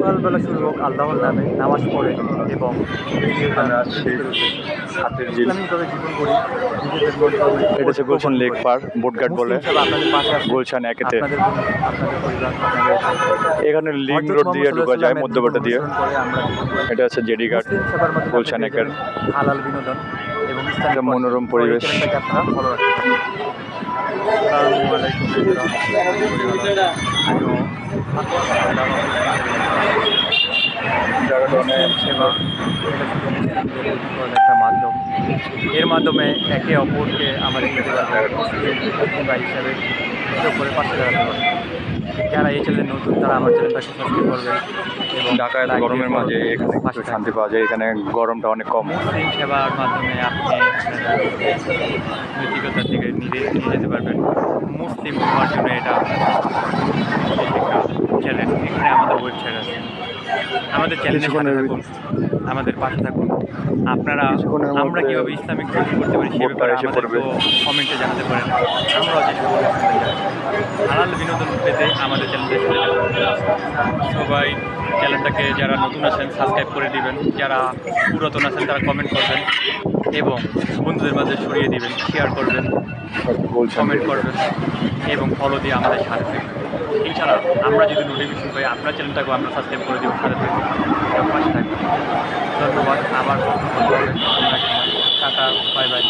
সকালবেলা শুরু হোক আল্লাহর নামে নামাজ পড়ে এবং এটা হচ্ছে গুলশান লেক পার্ক বোটঘাট বলে। গুলশান একেতে এখানে লিং রোড দিয়ে ঢোকা যায় মধ্যবাটা দিয়ে। এটা হচ্ছে জেডি ঘাট গুলশান একের। হালাল বিনোদন এবং একটা মনোরম পরিবেশ। জায়গাটা অনেক সেবা এর মাধ্যমে একে অপরকে পারবে ভাই হিসাবে করে পাশে দাঁড়াতে পারবে। যারা এই চ্যানেলে নতুন তারা আমার চ্যানেলটাকে সাবস্ক্রাইব করবেন এবং ঢাকায় গরমের মাঝে এখানে একটু শান্তি পাওয়া যায় এখানে গরমটা অনেক কম। মুসলিম সেবার মাধ্যমে আপনি আপনার নৈতিকতা থেকে নিজে নিয়ে যেতে পারবেন। মুসলিম হওয়ার জন্য এটা চ্যানেল এখানে আমাদের ওয়েবসাইট আছে। আমাদের চ্যানেলের সাথে থাকুন। আমাদের পাশে থাকুন। আপনারা আমরা কীভাবে ইসলামিক গ্রহণ করতে পারি সে ব্যাপারে আমাদের আমাদেরকেও কমেন্টে জানাতে পারেন। আমরাও চেষ্টা করব হালাল বিনোদন পেতে আমাদের চ্যানেলে সাথে সবাই চ্যানেলটাকে যারা নতুন আছেন সাবস্ক্রাইব করে দিবেন। যারা পুরাতন আছেন তারা কমেন্ট করবেন। এবং বন্ধুদের মাঝে ছড়িয়ে দিবেন শেয়ার করবেন কমেন্ট করবেন এবং ফলো দিয়ে আমাদের সাথে থাকবেন। এছাড়া আমরা যদি নোটিফিকেশন পাই, আপনার চ্যানেলটাকেও আমরা সাবস্ক্রাইব করে দিব, সাথে থাকবেন পাশে থাকবেন। ধন্যবাদ, আবার টাটা বাই বাই